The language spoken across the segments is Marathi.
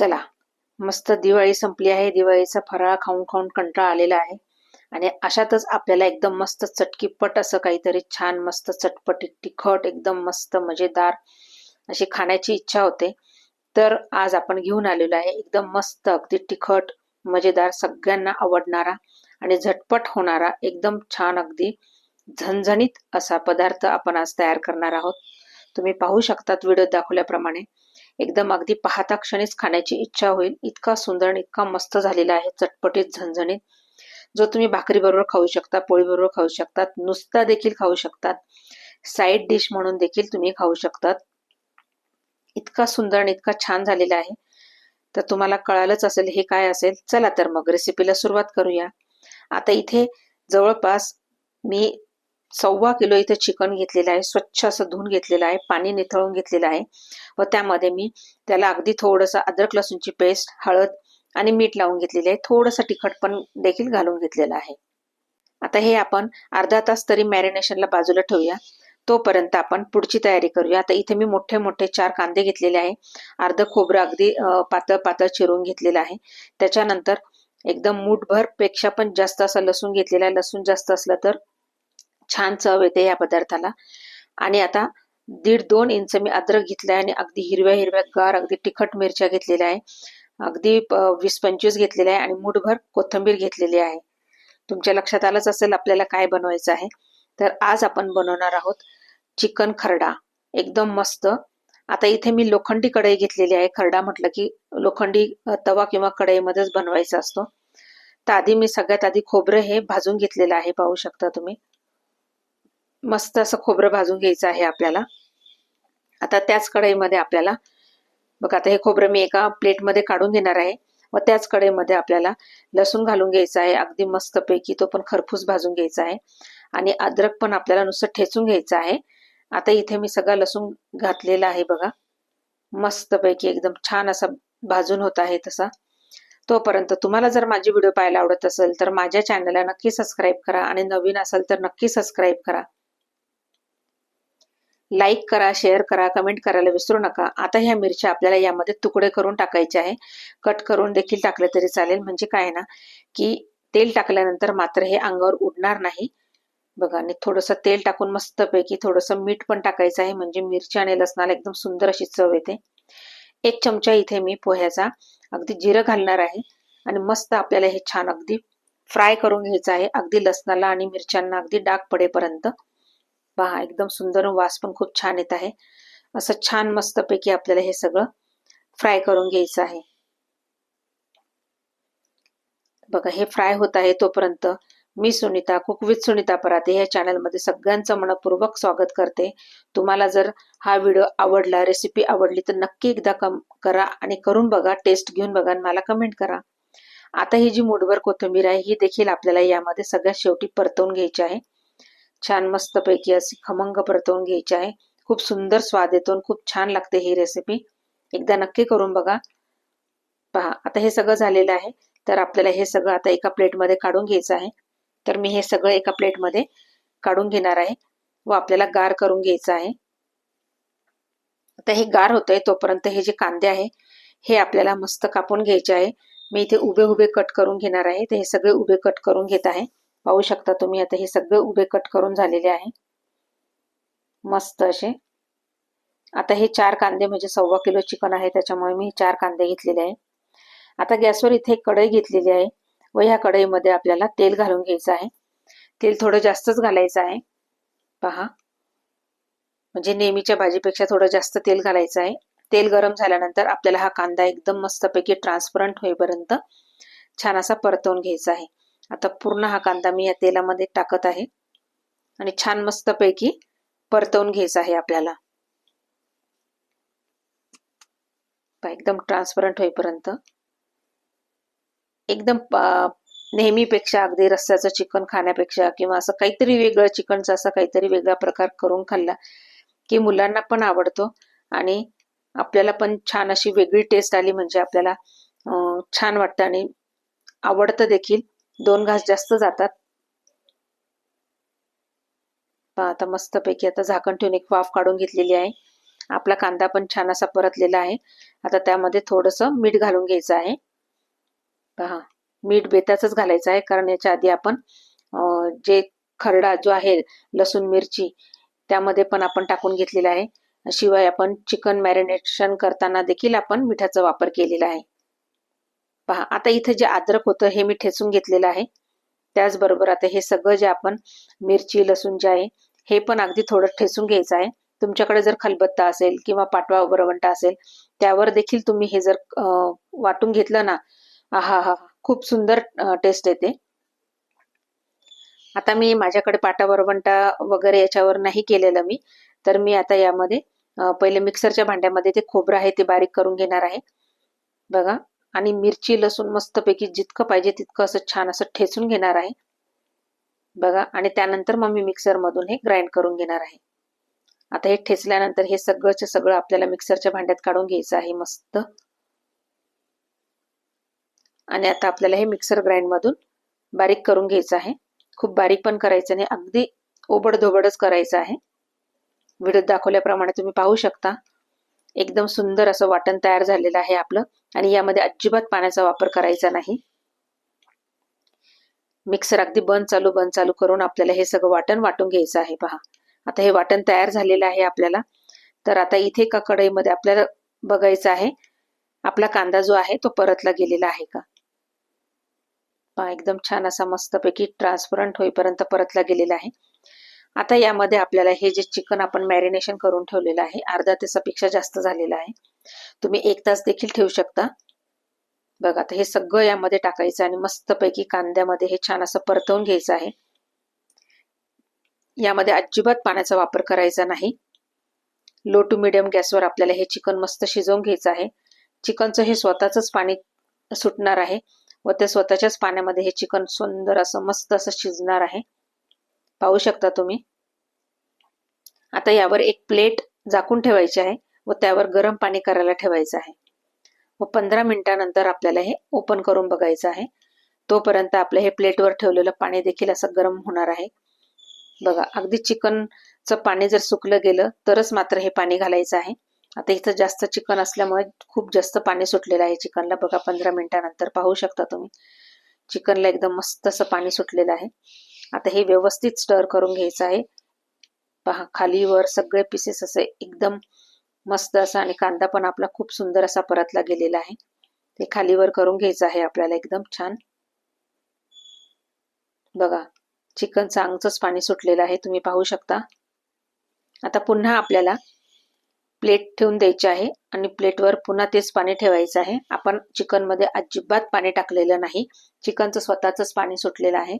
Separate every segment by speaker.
Speaker 1: चला. मस्त दिवाळी संपली आहे. दिवाळीचा फराळ खाऊन खाऊन कंटाळा आलेला आहे. आणि अशातच आपल्याला एकदम मस्त चटकीपट असं काहीतरी छान मस्त चटपटीत तिखट एकदम मस्त मजेदार अशी खाण्याची इच्छा होते. तर आज आपण घेऊन आलेलो आहे. एकदम मस्त अगदी तिखट मजेदार सगळ्यांना आवडणारा आणि झटपट होणारा एकदम छान अगदी झणझणीत असा पदार्थ आपण आज तयार करणार आहोत. तुम्ही पाहू शकतात व्हिडिओ दाखवल्याप्रमाणे. एकदम अगदी पाहता क्षणीच खाण्याची इच्छा होईल. इतका सुंदर आणि इतका मस्त झालेला आहे चटपटीत झणझणीत. जो तुम्ही भाकरी बरोबर खाऊ शकता पोळी बरोबर खाऊ शकतात नुसता देखील खाऊ शकतात. साईड डिश म्हणून देखील तुम्ही खाऊ शकतात. इतका सुंदर आणि इतका छान झालेला आहे. तर तुम्हाला कळालंच असेल हे काय असेल. चला तर मग रेसिपीला सुरुवात करूया. आता इथे जवळपास मी सव्वा किलो इथे चिकन घेतलेलं आहे स्वच्छ असं धुवून घेतलेलं आहे पाणी निथळून घेतलेलं आहे. व त्यामध्ये मी त्याला अगदी थोडंसं अद्रक लसूणची पेस्ट हळद आणि मीठ लावून घेतलेली आहे. थोडंसं तिखट पण देखील घालून घेतलेलं आहे. आता हे आपण अर्धा तास तरी मॅरिनेशनला बाजूला ठेवूया. तोपर्यंत आपण पुढची तयारी करूया. आता इथे मी मोठे मोठे चार कांदे घेतलेले आहे. अर्ध खोबरं अगदी पातळ पातळ चिरून घेतलेलं आहे. त्याच्यानंतर एकदम मूठभरपेक्षा पण जास्त असं लसूण घेतलेला आहे. लसूण जास्त असलं तर छान चव येते या पदार्थाला. आणि आता दीड दोन इंच मी अद्रक घेतलाय आणि अगदी हिरव्या हिरव्या गार अगदी तिखट मिरच्या घेतलेल्या आहे. अगदी वीस पंचवीस घेतलेल्या आहे आणि मुठभर कोथंबीर घेतलेली आहे. तुमच्या लक्षात आलंच असेल आपल्याला काय बनवायचं आहे. तर आज आपण बनवणार आहोत चिकन खरडा. एकदम मस्त. आता इथे मी लोखंडी कढई घेतलेली आहे. खरडा म्हटलं की लोखंडी तवा किंवा कढईमध्येच बनवायचा असतो. तर आधी मी सगळ्यात आधी खोबरं हे भाजून घेतलेलं आहे. पाहू शकता तुम्ही. मस्त असं खोबरं भाजून घ्यायचं आहे आपल्याला. आता त्याच कढईमध्ये आपल्याला बघा आता हे खोबरं मी एका प्लेटमध्ये काढून घेणार आहे. व त्याच कढईमध्ये आपल्याला लसूण घालून घ्यायचं आहे अगदी मस्तपैकी तो पण खरपूस भाजून घ्यायचा आहे. आणि अद्रक पण आपल्याला नुसतं ठेचून घ्यायचं आहे. आता इथे मी सगळा लसूण घातलेला आहे बघा. मस्तपैकी एकदम छान असा भाजून होत आहे तसा. तोपर्यंत तुम्हाला जर माझी व्हिडिओ पाहायला आवडत असेल तर माझ्या चॅनलला नक्की सबस्क्राईब करा आणि नवीन असेल तर नक्की सबस्क्राईब करा. लाईक करा शेअर करा कमेंट करायला विसरू नका. आता ह्या मिरच्या आपल्याला यामध्ये तुकडे करून टाकायचे आहे. कट करून देखील टाकले तरी चालेल. म्हणजे काय ना की तेल टाकल्यानंतर मात्र हे अंगावर उडणार नाही. बघा आणि थोडंसं तेल टाकून मस्तपैकी थोडंसं मीठ पण टाकायचं आहे. म्हणजे मिरच्या आणि लसणाला एकदम सुंदर अशी चव येते. एक चमचा इथे मी पोह्याचा अगदी जिरं घालणार आहे. आणि मस्त आपल्याला हे छान अगदी फ्राय करून घ्यायचं आहे. अगदी लसणाला आणि मिरच्यांना अगदी डाग पडेपर्यंत. पहा एकदम सुंदर वास पण खूप छान येत आहे. असं छान मस्तपैकी आपल्याला हे सगळं फ्राय करून घ्यायचं आहे. बघा हे फ्राय होत आहे तोपर्यंत मी सुनीता कुक विथ सुनीता पराते या चॅनलमध्ये सगळ्यांचं मनपूर्वक स्वागत करते. तुम्हाला जर हा व्हिडिओ आवडला रेसिपी आवडली तर नक्की एकदा कम करा आणि करून बघा टेस्ट घेऊन बघा आणि मला कमेंट करा. आता ही जी मुठभर कोथिंबीर आहे ही देखील आपल्याला यामध्ये सगळ्यात शेवटी परतवून घ्यायची आहे. छान मस्तपैकी अशी खमंग परतवून घ्यायची आहे. खूप सुंदर स्वाद येतो खूप छान लागते ही रेसिपी एकदा नक्की करून बघा. पहा आता हे सगळं झालेलं आहे. तर आपल्याला हे सगळं आता एका प्लेटमध्ये काढून घ्यायचं आहे. तर मी हे सगळं एका प्लेटमध्ये काढून घेणार आहे. व आपल्याला गार करून घ्यायचं आहे. आता हे गार होतंय तोपर्यंत हे जे कांदे आहे हे आपल्याला मस्त कापून घ्यायचे आहे. मी इथे उभे उभे कट करून घेणार आहे. ते हे सगळे उभे कट करून घेत आहे. पाहू शकता तुम्ही. आता हे सगळे उभे कट करून झालेले आहे. मस्त असे. आता हे चार कांदे म्हणजे सव्वा किलो चिकन आहे. त्याच्यामुळे मी चार कांदे घेतलेले आहे. आता गॅसवर इथे एक कढई घेतलेली आहे व ह्या कढईमध्ये आपल्याला तेल घालून घ्यायचं आहे. तेल थोडं जास्तच घालायचं आहे. पहा. म्हणजे नेहमीच्या भाजीपेक्षा थोडं जास्त तेल घालायचं आहे. तेल गरम झाल्यानंतर आपल्याला हा कांदा एकदम मस्तपैकी ट्रान्सपरंट होईपर्यंत छान असा परतवून घ्यायचा आहे. आता पूर्ण हा कांदा मी या तेलामध्ये टाकत आहे. आणि छान मस्तपैकी परतवून घ्यायचा आहे आपल्याला. एकदम ट्रान्सपरंट होईपर्यंत. एकदम नेहमीपेक्षा अगदी रस्त्याचं चिकन खाण्यापेक्षा किंवा असं काहीतरी वेगळं चिकनचा असा काहीतरी वेगळा प्रकार करून खाल्ला की मुलांना पण आवडतो आणि आपल्याला पण छान अशी वेगळी टेस्ट आली म्हणजे आपल्याला छान वाटतं आणि आवडतं देखील. दोन घास जास्त जातात. आता मस्तपैकी आता झाकण ठेवून एक वाफ काढून घेतलेली आहे. आपला कांदा पण छान असा परतलेला आहे. आता त्यामध्ये थोडंसं मीठ घालून घ्यायचं आहे. पहा मीठ बेताच घालायचं आहे कारण याच्या आधी आपण जे खरडा जो आहे लसूण मिरची त्यामध्ये पण आपण टाकून घेतलेला आहे. शिवाय आपण चिकन मॅरिनेशन करताना देखील आपण मिठाचा वापर केलेला आहे. पहा आता इथे जे अद्रक होतं हे मी ठेचून घेतलेलं आहे. त्याचबरोबर आता हे सगळं जे आपण मिरची लसूण जे आहे हे पण अगदी थोडं ठेचून घ्यायचं आहे. तुमच्याकडे जर खलबत्ता असेल किंवा पाटवा वरवंटा असेल त्यावर देखील तुम्ही हे जर वाटून घेतलं ना हा हा खूप सुंदर टेस्ट येते. आता मी माझ्याकडे पाटा वरवंटा वगैरे याच्यावर नाही केलेलं मी. तर मी आता यामध्ये पहिले मिक्सरच्या भांड्यामध्ये ते खोबरं आहे ते बारीक करून घेणार आहे. बघा. आणि मिरची लसूण मस्तपैकी जितकं पाहिजे तितकं असं छान असं ठेचून घेणार आहे. बघा आणि त्यानंतर मग मी मिक्सर मधून हे ग्राइंड करून घेणार आहे. आता हे ठेचल्यानंतर हे सगळंच सगळं आपल्याला मिक्सरच्या भांड्यात काढून घ्यायचं आहे मस्त. आणि आता आपल्याला हे मिक्सर ग्राइंड मधून बारीक करून घ्यायचं आहे. खूप बारीक पण करायचं नाही अगदी ओबडधोबडच करायचं आहे. व्हिडिओ दाखवल्याप्रमाणे तुम्ही पाहू शकता. एकदम सुंदर असं वाटण तयार झालेलं आहे आपलं. आणि यामध्ये अजिबात पाण्याचा वापर करायचा नाही. मिक्सर अगदी बंद चालू बंद चालू करून आपल्याला हे सगळं वाटण वाटून घ्यायचं आहे पहा. आता हे वाटण तयार झालेलं आहे आपल्याला. तर आता इथे का कढईमध्ये आपल्याला बघायचं आहे. आपला कांदा जो आहे तो परतला गेलेला आहे का? एकदम छान असा मस्तपैकी ट्रान्सपरंट होईपर्यंत परतला गेलेला आहे. आता यामध्ये आपल्याला हे जे चिकन आपण मॅरिनेशन करून ठेवलेलं आहे अर्धा तासापेक्षा जास्त झालेलं आहे. तुम्ही एक तास देखील ठेवू शकता. बघा आता हे सगळं यामध्ये टाकायचं आणि मस्तपैकी कांद्यामध्ये हे छान असं परतवून घ्यायचं आहे. यामध्ये अजिबात पाण्याचा वापर करायचा नाही. लो टू मिडियम गॅसवर आपल्याला हे चिकन मस्त शिजवून घ्यायचं आहे. चिकनचं हे स्वतःच पाणी सुटणार आहे व त्या स्वतःच्याच पाण्यामध्ये हे चिकन सुंदर असं मस्त असं शिजणार आहे. पाहू शकता तुम्ही. आता यावर एक प्लेट झाकून ठेवायची आहे व त्यावर गरम पाणी करायला ठेवायचं आहे. व पंधरा मिनिटानंतर आपल्याला हे ओपन करून बघायचं आहे. तोपर्यंत आपलं हे प्लेटवर ठेवलेलं पाणी देखील असं गरम होणार आहे. बघा अगदी चिकनचं पाणी जर सुकलं गेलं तरच मात्र हे पाणी घालायचं आहे. आता इथं जास्त चिकन असल्यामुळे खूप जास्त पाणी सुटलेलं आहे चिकनला. बघा पंधरा मिनिटानंतर पाहू शकता तुम्ही. चिकनला एकदम मस्त असं पाणी सुटलेलं आहे. आता हे व्यवस्थित स्टर करून घ्यायचं आहे. पहा खाली वर सगळे पीसेस असे एकदम मस्त असा आणि कांदा पण आपला खूप सुंदर असा परतला गेलेला आहे. ते खालीवर करून घ्यायचं आहे आपल्याला एकदम छान. बघा चिकन चांगचंच पाणी सुटलेलं आहे तुम्ही पाहू शकता. आता पुन्हा आपल्याला प्लेट ठेवून द्यायची आहे आणि प्लेटवर पुन्हा तेच पाणी ठेवायचं आहे. आपण चिकनमध्ये अजिबात पाणी टाकलेलं नाही. चिकनचं स्वतःच पाणी सुटलेलं आहे.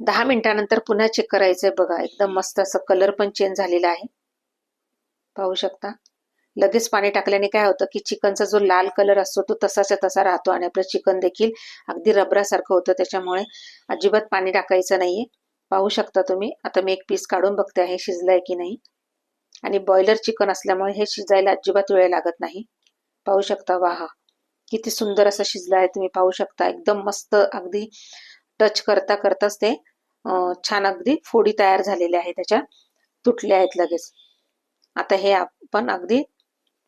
Speaker 1: दहा मिनिटानंतर पुन्हा चेक करायचंय बघा. एकदम मस्त असं कलर पण चेंज झालेला आहे. पाहू शकता. लगेच पाणी टाकल्याने काय होतं की चिकनचा जो लाल कलर असतो तो तसाच्या तसा राहतो आणि आपलं चिकन देखील अगदी रबरासारखं होतं त्याच्यामुळे अजिबात पाणी टाकायचं नाहीये. पाहू शकता तुम्ही. आता मी एक पीस काढून बघते आहे शिजलाय की नाही. आणि बॉयलर चिकन असल्यामुळे हे शिजायला अजिबात वेळ लागत नाही. पाहू शकता. वाहा किती सुंदर असं शिजलं आहे तुम्ही पाहू शकता. एकदम मस्त अगदी टच करता करताच ते छान अगदी फोडी तयार झालेल्या आहे त्याच्या. तुटल्या आहेत लगेच. आता हे आपण अगदी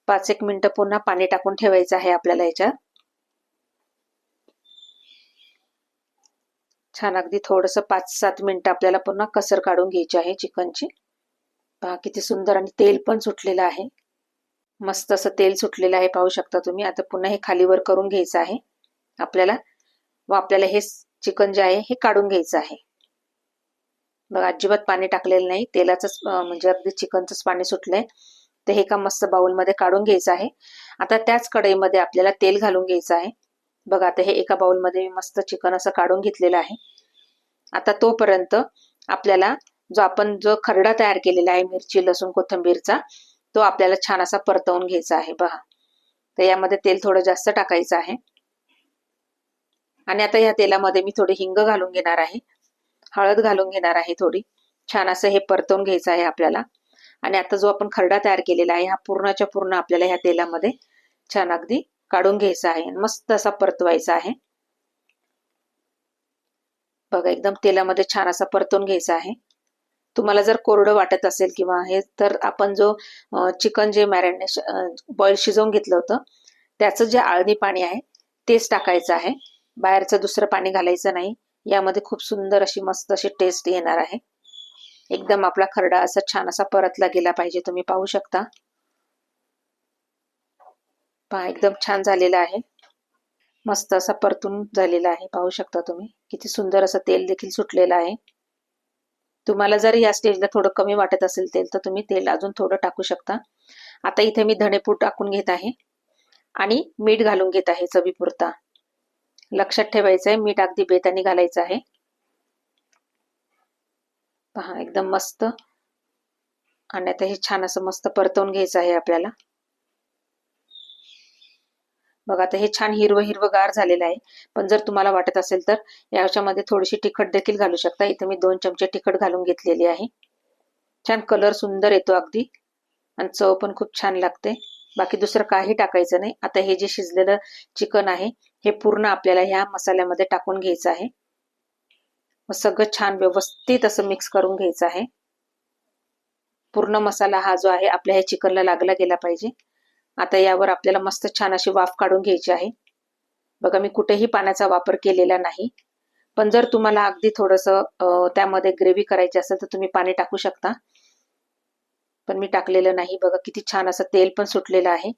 Speaker 1: पाच एक मिनिटं पुन्हा पाणी टाकून ठेवायचं आहे आपल्याला याच्यात. छान अगदी थोडस पाच सात मिनिटं आपल्याला पुन्हा कसर काढून घ्यायची आहे चिकनची. पहा किती सुंदर आणि तेल पण सुटलेलं आहे. मस्त असं तेल सुटलेलं आहे पाहू शकता तुम्ही. आता पुन्हा हे खालीवर करून घ्यायचं आहे. आपल्याला व आपल्याला हे चिकन जे आहे हे काढून घ्यायचं आहे. बघा अजिबात पाणी टाकलेलं नाही. तेलाच म्हणजे अगदी चिकनच पाणी सुटलंय. तर हे का मस्त बाउलमध्ये काढून घ्यायचं आहे. आता त्याच कढईमध्ये आपल्याला तेल घालून घ्यायचं आहे. बघा आता हे एका बाउलमध्ये मस्त चिकन असं काढून घेतलेलं आहे. आता तोपर्यंत आपल्याला जो आपण जो खरडा तयार केलेला आहे मिरची लसूण कोथंबीरचा तो आपल्याला छान असा परतवून घ्यायचा आहे. बघा तर यामध्ये तेल थोडं जास्त टाकायचं आहे. आणि आता ह्या तेलामध्ये मी थोडी हिंग घालून घेणार आहे. हळद घालून घेणार आहे थोडी. छान असं हे परतवून घ्यायचं आहे आपल्याला. आणि आता जो आपण खरडा तयार केलेला आहे हा पूर्णच्या पूर्ण आपल्याला ह्या तेलामध्ये छान अगदी काढून घ्यायचा आहे. मस्त असा परतवायचा आहे. बघा एकदम तेलामध्ये छान असा परतून घ्यायचा आहे. तुम्हाला जर कोरडं वाटत असेल किंवा हे तर आपण जो चिकन जे मॅरिनेश बॉईल शिजवून घेतलं होतं त्याचं जे आळणी पाणी आहे तेच टाकायचं आहे. बाहेरचं दुसरं पाणी घालायचं नाही. यामध्ये खूप सुंदर अशी मस्त अशी टेस्ट येणार आहे. एकदम आपला खरडा असा छान असा परतला गेला पाहिजे तुम्ही पाहू शकता. पहा एकदम छान झालेला आहे. मस्त असा परतून झालेला आहे पाहू शकता तुम्ही. किती सुंदर असं तेल देखील सुटलेलं आहे. तुम्हाला जर या स्टेजला थोडं कमी वाटत असेल तेल तर तुम्ही तेल अजून थोडं टाकू शकता. आता इथे मी धणेपूड टाकून घेत आहे. आणि मीठ घालून घेत आहे चवीपुरता. लक्षात ठेवायचं आहे मीठ अगदी बेतानी घालायचं आहे. पहा एकदम मस्त. आणि आता हे छान असं मस्त परतवून घ्यायचं आहे आपल्याला. बघा आता हे छान हिरवं हिरवं गार झालेलं आहे. पण जर तुम्हाला वाटत असेल तर याच्यामध्ये थोडीशी तिखट देखील घालू शकता. इथे मी दोन चमचे तिखट घालून घेतलेली आहे. छान कलर सुंदर येतो अगदी. आणि चव पण खूप छान लागते. बाकी दुसरं काही टाकायचं नाही. आता हे जे शिजलेलं चिकन आहे हे पूर्ण आपल्याला ह्या मसाल्यामध्ये टाकून घ्यायचं आहे. मग सगळं छान व्यवस्थित असं मिक्स करून घ्यायचं आहे. पूर्ण मसाला हा जो आहे आपल्या ह्या चिकनला लागला गेला पाहिजे. आता यावर आपल्याला मस्त छान अशी वाफ काढून घ्यायची आहे. बघा मी कुठेही पाण्याचा वापर केलेला नाही. पण जर तुम्हाला अगदी थोडंसं त्यामध्ये ग्रेव्ही करायची असेल तर तुम्ही पाणी टाकू शकता. पण मी टाकलेलं नाही. बघा किती छान असं तेल पण सुटलेलं आहे.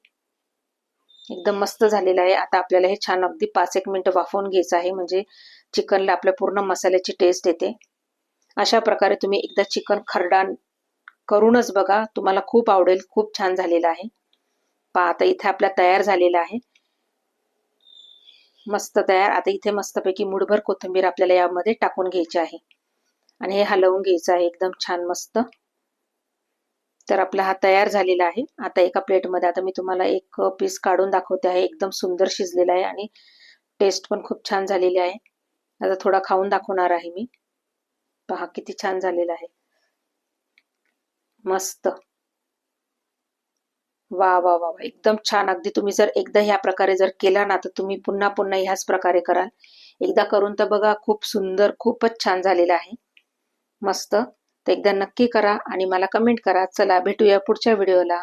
Speaker 1: एकदम मस्त झालेलं आहे. आता आपल्याला हे छान अगदी पाच एक मिनिटं वाफवून घ्यायचं आहे. म्हणजे चिकनला आपल्या पूर्ण मसाल्याची टेस्ट येते. अशा प्रकारे तुम्ही एकदा चिकन खरडान करूनच बघा. तुम्हाला खूप आवडेल. खूप छान झालेलं आहे. पहा आता इथे आपला तयार झालेला आहे. मस्त तयार. आता इथे मस्तपैकी मुठभर कोथिंबीर आपल्याला यामध्ये टाकून घ्यायची आहे. आणि हे हलवून घ्यायचं आहे. एकदम छान मस्त. तर आपला हा तयार झालेला आहे. आता एका प्लेटमध्ये आता मी तुम्हाला एक पीस काढून दाखवते आहे. एकदम सुंदर शिजलेला आहे आणि टेस्ट पण खूप छान झालेली आहे. आता थोडा खाऊन दाखवणार आहे मी. पहा किती छान झालेला आहे. मस्त. वा वा वा वा. एकदम छान. अगदी तुम्ही जर एकदा ह्या प्रकारे जर केला ना तर तुम्ही पुन्हा पुन्हा ह्याच प्रकारे कराल. एकदा करून तर बघा खूप सुंदर खूपच छान झालेलं आहे. मस्त. तर एकदा नक्की करा आणि मला कमेंट करा. चला भेटूया पुढच्या व्हिडिओला